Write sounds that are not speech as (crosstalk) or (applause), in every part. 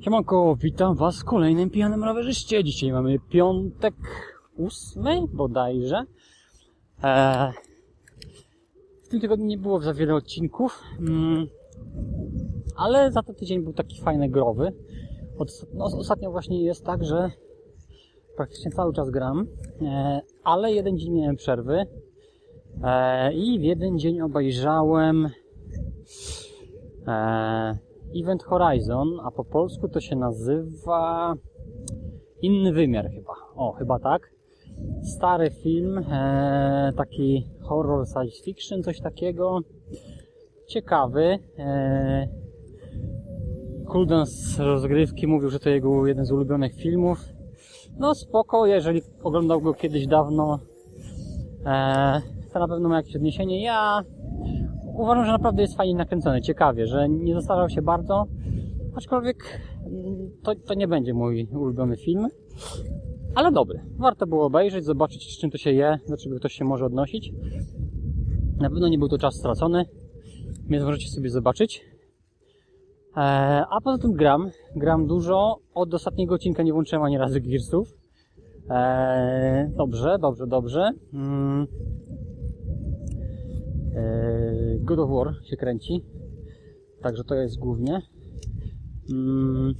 Siemanko, witam was w kolejnym pijanym rowerzyście. Dzisiaj mamy piątek ósmy bodajże. Eee, w tym tygodniu nie było za wiele odcinków, mm, ale za to tydzień był taki fajny growy. Od, no, ostatnio właśnie jest tak, że praktycznie cały czas gram, e, ale jeden dzień miałem przerwy e, i w jeden dzień obejrzałem Event Horizon, a po polsku to się nazywa Inny Wymiar chyba. O, chyba tak. Stary film, e, taki horror science fiction, coś takiego. Ciekawy. E, Kuldan z rozgrywki mówił, że to jego jeden z ulubionych filmów. No spoko, jeżeli oglądał go kiedyś dawno, e, to na pewno ma jakieś odniesienie. Ja uważam, że naprawdę jest fajnie nakręcony, ciekawie, że nie zastarzał się bardzo, aczkolwiek mm, to, to nie będzie mój ulubiony film, ale dobry. Warto było obejrzeć, zobaczyć z czym to się je, do czego ktoś się może odnosić. Na pewno nie był to czas stracony, więc możecie sobie zobaczyć. E, a poza tym gram, gram dużo, od ostatniego odcinka nie włączyłem ani razu Gearsów. E, dobrze, dobrze, dobrze. Mm. E, God of War się kręci. Także to jest głównie. Mm,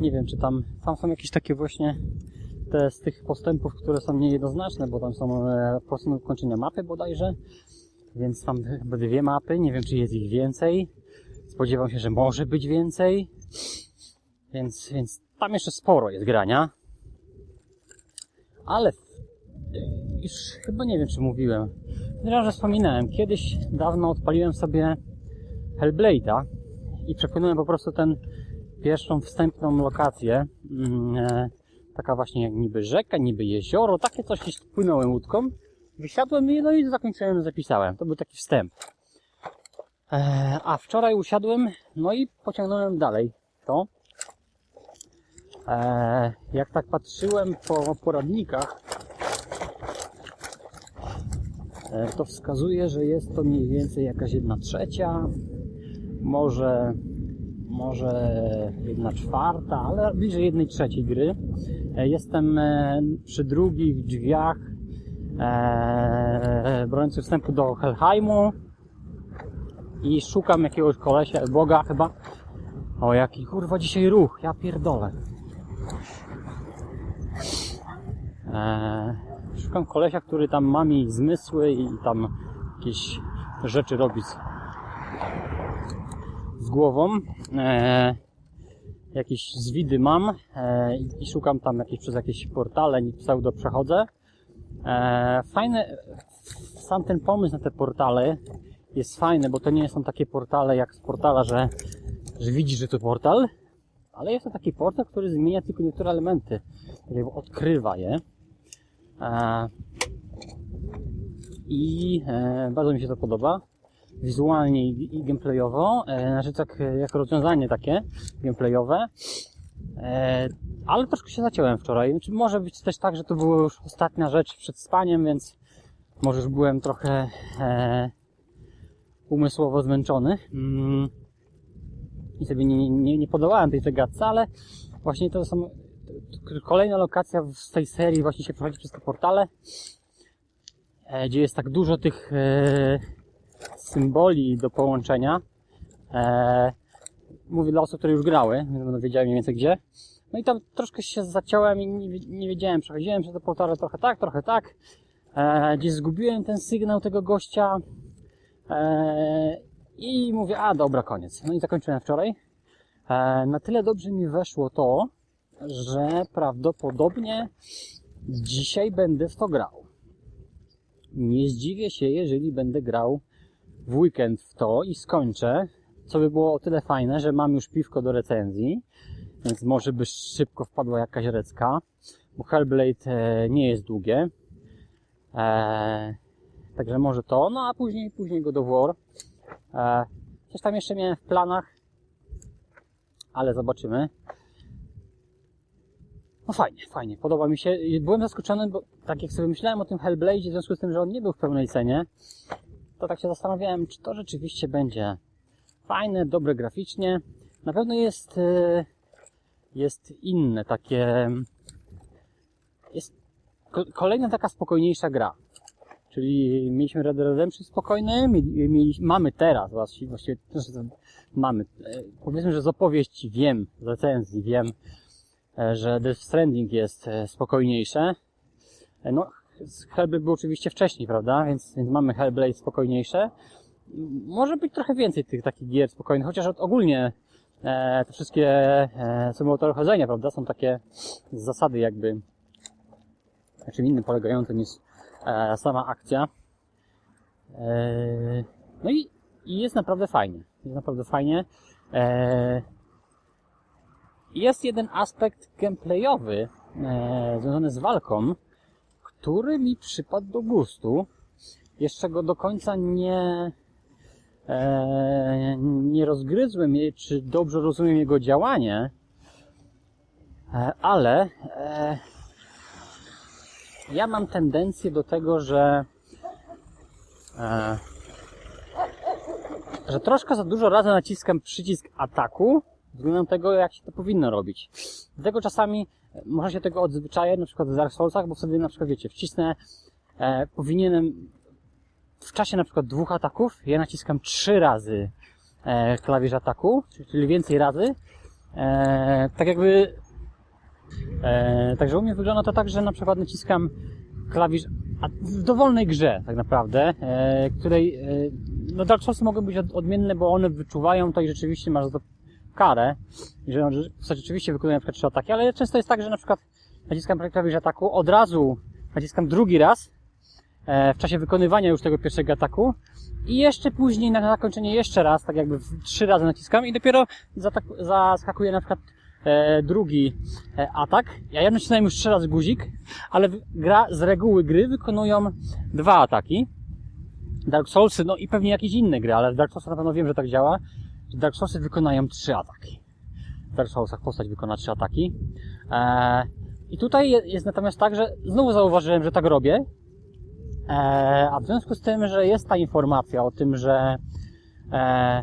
nie wiem, czy tam, tam są jakieś takie właśnie te z tych postępów, które są niejednoznaczne, bo tam są e, postępy kończenia mapy bodajże. Więc tam chyba dwie mapy, nie wiem czy jest ich więcej. Spodziewam się, że może być więcej. Więc, więc tam jeszcze sporo jest grania. Ale już chyba nie wiem czy mówiłem. Zresztą, że wspominałem, kiedyś dawno odpaliłem sobie Hellblade'a i przepłynąłem po prostu ten pierwszą wstępną lokację. Mm, e, taka właśnie jak niby rzeka, niby jezioro, takie coś gdzieś płynąłem łódką. Wysiadłem i no i zakończyłem, zapisałem. To był taki wstęp. E, a wczoraj usiadłem, no i pociągnąłem dalej to. E, jak tak patrzyłem po poradnikach, E, to wskazuje, że jest to mniej więcej jakaś jedna trzecia, może, może jedna czwarta, ale bliżej jednej trzeciej gry. E, Jestem e, przy drugich drzwiach e, broniących wstępu do Helheimu i szukam jakiegoś kolesia, Boga chyba. O, jaki kurwa dzisiaj ruch, ja pierdolę. Szukam kolesia, który tam ma mi zmysły i tam jakieś rzeczy robi z, głową. Eee, jakieś zwidy mam eee, i szukam tam jakieś przez jakieś portale, pseudo przechodzę. Eee, fajne, sam ten pomysł na te portale jest fajny, bo to nie są takie portale jak z portala, że, że widzisz, że to portal, ale jest to taki portal, który zmienia tylko niektóre elementy, jakby odkrywa je. E, I e, bardzo mi się to podoba. Wizualnie i, gameplayowo. E, znaczy tak jako rozwiązanie takie gameplayowe. E, ale troszkę się zaciąłem wczoraj. Znaczy, może być też tak, że to była już ostatnia rzecz przed spaniem, więc może już byłem trochę e, umysłowo zmęczony. Mm. I sobie nie, nie, nie tej zagadce, ale właśnie to są kolejna lokacja z tej serii właśnie się prowadzi przez te portale, e, gdzie jest tak dużo tych e, symboli do połączenia. E, mówię dla osób, które już grały, więc będą wiedziały mniej więcej gdzie. No i tam troszkę się zaciąłem i nie, wiedziałem, przechodziłem przez te portale trochę tak, trochę tak. Gdzieś zgubiłem ten sygnał tego gościa i mówię, a dobra, koniec. No i zakończyłem wczoraj. Na tyle dobrze mi weszło to, że prawdopodobnie dzisiaj będę w to grał. Nie zdziwię się, jeżeli będę grał w weekend w to i skończę, co by było o tyle fajne, że mam już piwko do recenzji, więc może by szybko wpadła jakaś recka, bo Hellblade e, nie jest długie. E, także może to, no a później, później God of War. E, coś tam jeszcze miałem w planach, ale zobaczymy. No fajnie, fajnie, podoba mi się. Byłem zaskoczony, bo tak jak sobie myślałem o tym Hellblade, w związku z tym, że on nie był w pełnej cenie, to tak się zastanawiałem, czy to rzeczywiście będzie fajne, dobre graficznie. Na pewno jest, e, jest inne, takie. Jest ko- kolejna taka spokojniejsza gra. Czyli mieliśmy Red Redemption spokojny, mieli, mieli, mamy teraz właściwie, właściwie mamy, e, powiedzmy, że z opowieści wiem, z recenzji wiem, że Death Stranding jest e, spokojniejsze. E, No, Hellblade był oczywiście wcześniej, prawda, więc, więc mamy Hellblade spokojniejsze. Może być trochę więcej tych takich gier spokojnych, chociaż ogólnie e, te wszystkie e, symulatory chodzenia, prawda, są takie zasady jakby na czym innym polegające niż e, sama akcja. E, no i, i jest naprawdę fajnie. Jest naprawdę fajnie. E, jest jeden aspekt gameplayowy e, związany z walką, który mi przypadł do gustu. Jeszcze go do końca nie, e, nie rozgryzłem, czy dobrze rozumiem jego działanie, e, ale e, ja mam tendencję do tego, że e, że troszkę za dużo razy naciskam przycisk ataku względem tego, jak się to powinno robić. Dlatego czasami e, może się tego odzwyczaję, na przykład w Dark Soulsach, bo wtedy na przykład, wiecie, wcisnę, e, powinienem w czasie na przykład dwóch ataków, ja naciskam trzy razy e, klawisz ataku, czyli więcej razy. E, tak jakby E, także u mnie wygląda to tak, że na przykład naciskam klawisz w dowolnej grze tak naprawdę, e, której e, no Dark Soulsy mogą być od, odmienne, bo one wyczuwają to i rzeczywiście masz to karę, on że rzeczywiście wykonuje na przykład trzy ataki, ale często jest tak, że na przykład naciskam klawisz ataku, od razu naciskam drugi raz e, w czasie wykonywania już tego pierwszego ataku i jeszcze później na zakończenie jeszcze raz, tak jakby trzy razy naciskam i dopiero zaskakuję na przykład e, drugi e, atak. Ja ja nacisnąłem już trzy razy guzik, ale gra z reguły gry wykonują dwa ataki. Dark Soulsy, no i pewnie jakieś inne gry, ale Dark Soulsach na pewno wiem, że tak działa, Dark Soulsy wykonają trzy ataki. W Dark Soulsach postać wykona trzy ataki. E, I tutaj je- jest natomiast tak, że znowu zauważyłem, że tak robię, e, a w związku z tym, że jest ta informacja o tym, że e,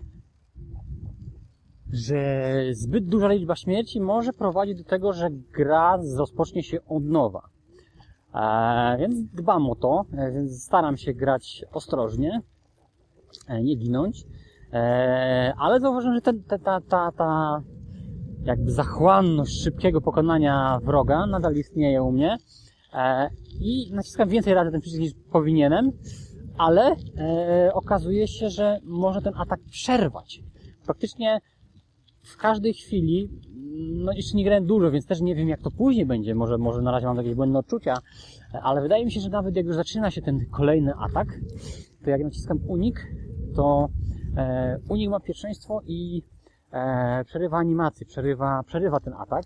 że zbyt duża liczba śmierci może prowadzić do tego, że gra rozpocznie się od nowa. E, więc dbam o to, e, więc staram się grać ostrożnie, e, nie ginąć. E, ale zauważyłem, że ten, ta, ta, ta, ta jakby zachłanność szybkiego pokonania wroga nadal istnieje u mnie. E, I naciskam więcej razy ten przycisk niż powinienem, ale e, okazuje się, że może ten atak przerwać. Praktycznie w każdej chwili, no jeszcze nie grałem dużo, więc też nie wiem jak to później będzie, może, może na razie mam jakieś błędne odczucia, ale wydaje mi się, że nawet jak już zaczyna się ten kolejny atak, to jak naciskam unik, to e, unik ma pierwszeństwo i e, przerywa animację, przerywa, przerywa ten atak.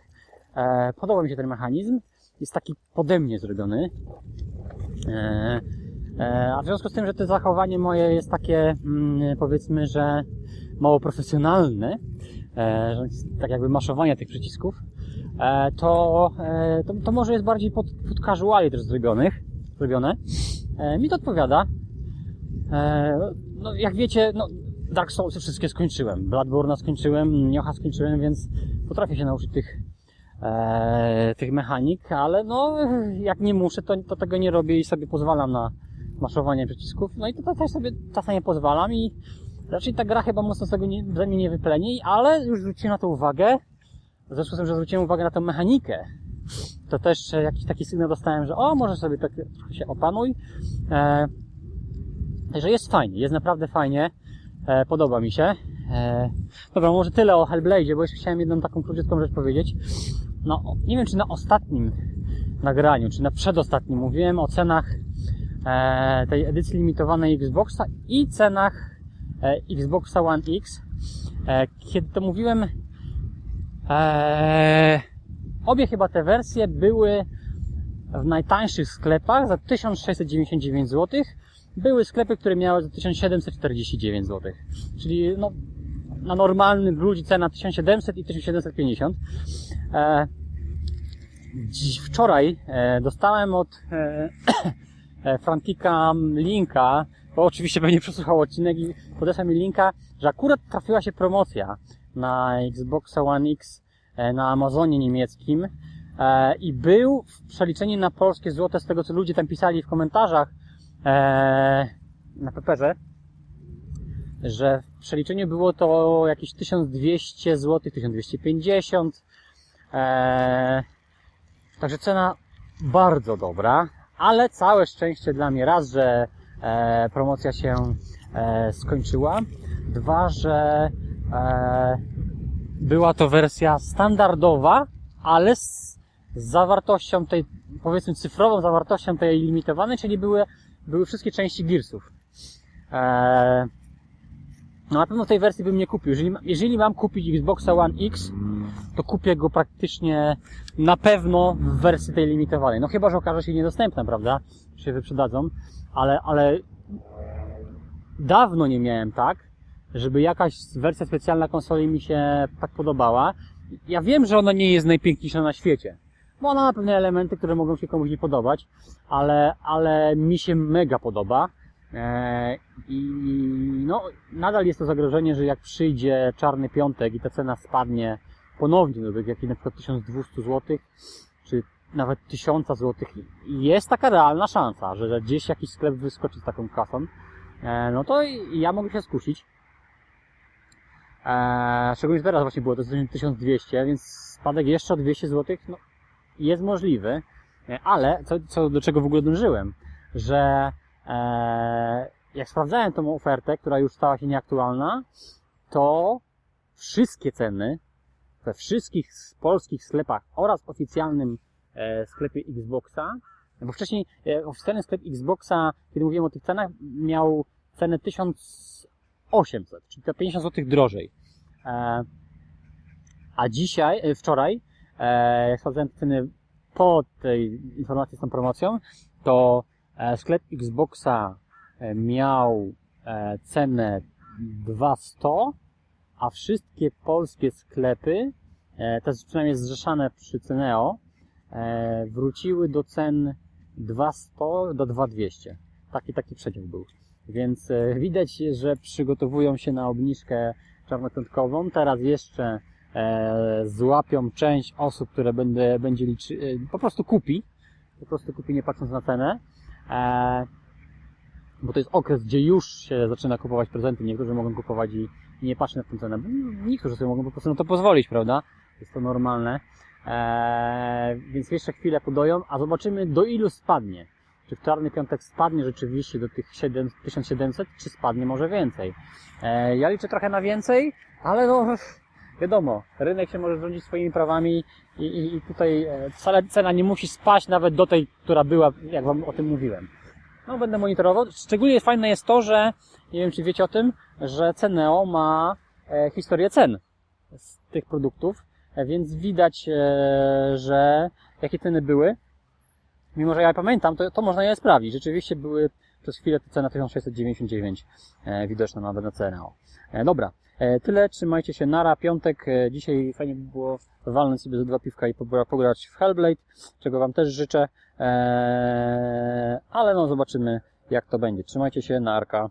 E, podoba mi się ten mechanizm, jest taki pode mnie zrobiony. A w związku z tym, że to zachowanie moje jest takie, mm, powiedzmy, że mało profesjonalne, że tak jakby maszowanie tych przycisków, to, to, to może jest bardziej pod, pod casuali też zrobionych, zrobione. Mi to odpowiada. No, jak wiecie, no, Dark Soulsy wszystkie skończyłem. Bloodborne'a skończyłem, Niocha skończyłem, więc potrafię się nauczyć tych, e, tych mechanik, ale no, jak nie muszę, to, to tego nie robię i sobie pozwalam na maszowanie przycisków. No i to, też sobie czasami pozwalam i raczej ta gra chyba mocno z tego nie, mnie nie wypleni, ale już zwróciłem na to uwagę. W związku z tym, że zwróciłem uwagę na tę mechanikę, to też jakiś taki sygnał dostałem, że o, może sobie tak trochę się opanuj. E, Także jest fajnie, jest naprawdę fajnie. E, podoba mi się. E, dobra, może tyle o Hellblade, bo jeszcze chciałem jedną taką króciutką rzecz powiedzieć. No, nie wiem czy na ostatnim nagraniu, czy na przedostatnim mówiłem o cenach e, tej edycji limitowanej Xboxa i cenach e, Xboxa One X. E, kiedy to mówiłem, e, obie chyba te wersje były w najtańszych sklepach za 1699 zł. Były sklepy, które miały za 1749 zł. Czyli no, na normalnym ludzi cena 1700 i 1750. E, dziś, wczoraj e, dostałem od e, (coughs) e, linka bo oczywiście pewnie przesłuchał odcinek i podesłał mi linka, że akurat trafiła się promocja na Xboxa One X e, na Amazonie niemieckim e, i był w przeliczeniu na polskie złote, z tego co ludzie tam pisali w komentarzach na Peperze, że w przeliczeniu było to jakieś 1200 zł, 1250. E, także cena bardzo dobra, ale całe szczęście dla mnie raz, że e, promocja się e, skończyła, dwa, że e, była to wersja standardowa, ale z zawartością tej, powiedzmy cyfrową zawartością tej limitowanej, czyli były, były wszystkie części Gearsów. E, no na pewno tej wersji bym nie kupił. Jeżeli, jeżeli mam kupić Xboxa One X, to kupię go praktycznie na pewno w wersji tej limitowanej. No chyba, że okaże się niedostępna, prawda? Się wyprzedadzą, ale, ale dawno nie miałem tak, żeby jakaś wersja specjalna konsoli mi się tak podobała. Ja wiem, że ona nie jest najpiękniejsza na świecie, bo ona ma pewne elementy, które mogą się komuś nie podobać, ale, ale mi się mega podoba. Eee, I no, nadal jest to zagrożenie, że jak przyjdzie czarny piątek i ta cena spadnie ponownie do jakichś na przykład 1200 zł, czy nawet 1000 zł, jest taka realna szansa, że, że gdzieś jakiś sklep wyskoczy z taką kasą, e, no to ja mogę się skusić. E, szczególnie teraz właśnie było to 1200, więc spadek jeszcze o 200 zł no, jest możliwy, e, ale co, co, do czego w ogóle dążyłem, że e, jak sprawdzałem tą ofertę, która już stała się nieaktualna, to wszystkie ceny we wszystkich polskich sklepach oraz oficjalnym e, sklepie Xboxa, bo wcześniej e, oficjalny sklep Xboxa, kiedy mówiłem o tych cenach, miał cenę 1800, czyli to 50 zł drożej. E, a dzisiaj, e, wczoraj, e, jak sprawdzałem ceny po tej informacji z tą promocją, to e, sklep Xboxa e, miał cenę 200, a wszystkie polskie sklepy, te przynajmniej zrzeszane przy Ceneo, wróciły do cen 200 do 2200. Taki, taki przeciąg był. Więc widać, że przygotowują się na obniżkę czarnopiątkową. Teraz jeszcze złapią część osób, które będę, będzie liczy, e, po prostu kupi. Po prostu kupi nie patrząc na cenę. E, bo to jest okres, gdzie już się zaczyna kupować prezenty. Niektórzy mogą kupować i nie patrzeć na tę cenę. Niektórzy sobie mogą po prostu na to pozwolić, prawda? Jest to normalne. Więc jeszcze chwilę podoją, a zobaczymy do ilu spadnie. Czy w czarny piątek spadnie rzeczywiście do tych 7, 1700, czy spadnie może więcej. Ja liczę trochę na więcej, ale no wiadomo, rynek się może rządzić swoimi prawami i, i, i tutaj e, wcale cena nie musi spaść nawet do tej, która była, jak Wam o tym mówiłem. No, będę monitorował. Szczególnie fajne jest to, że nie wiem, czy wiecie o tym, że Ceneo ma e, historię cen z tych produktów, e, więc widać, e, że jakie ceny były. Mimo, że ja pamiętam, to, to można je sprawdzić. Rzeczywiście były przez chwilę te ceny 1699 e, widoczne nawet na Ceneo. E, dobra, e, tyle. Trzymajcie się. Nara, piątek. Dzisiaj fajnie by było walnąć sobie ze dwa piwka i pogra- pograć w Hellblade, czego Wam też życzę. Ale no, zobaczymy jak to będzie. Trzymajcie się, narka.